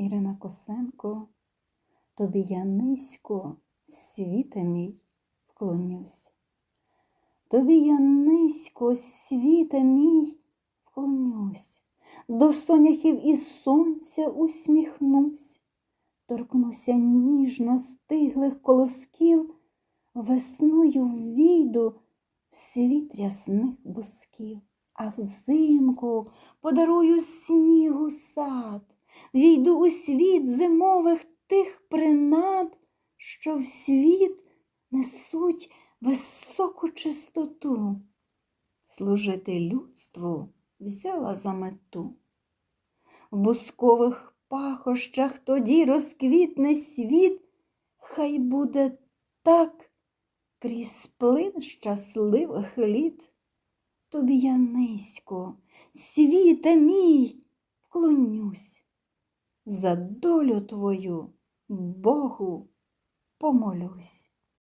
Ірина Косенко, тобі я низько, світе мій, вклонюсь. Тобі я низько, світе мій, вклонюсь, до соняхів і сонця усміхнусь, торкнуся ніжно стиглих колосків, весною ввійду в світ рясних бусків, а взимку подарую снігу сад, війду у світ зимових тих принад, що в світ несуть високу чистоту. Служити людству взяла за мету. В бускових пахощах тоді розквітне світ, хай буде так крізь плин щасливих літ. Тобі я низько, світе мій, вклонюсь, за долю твою Богу помолюсь.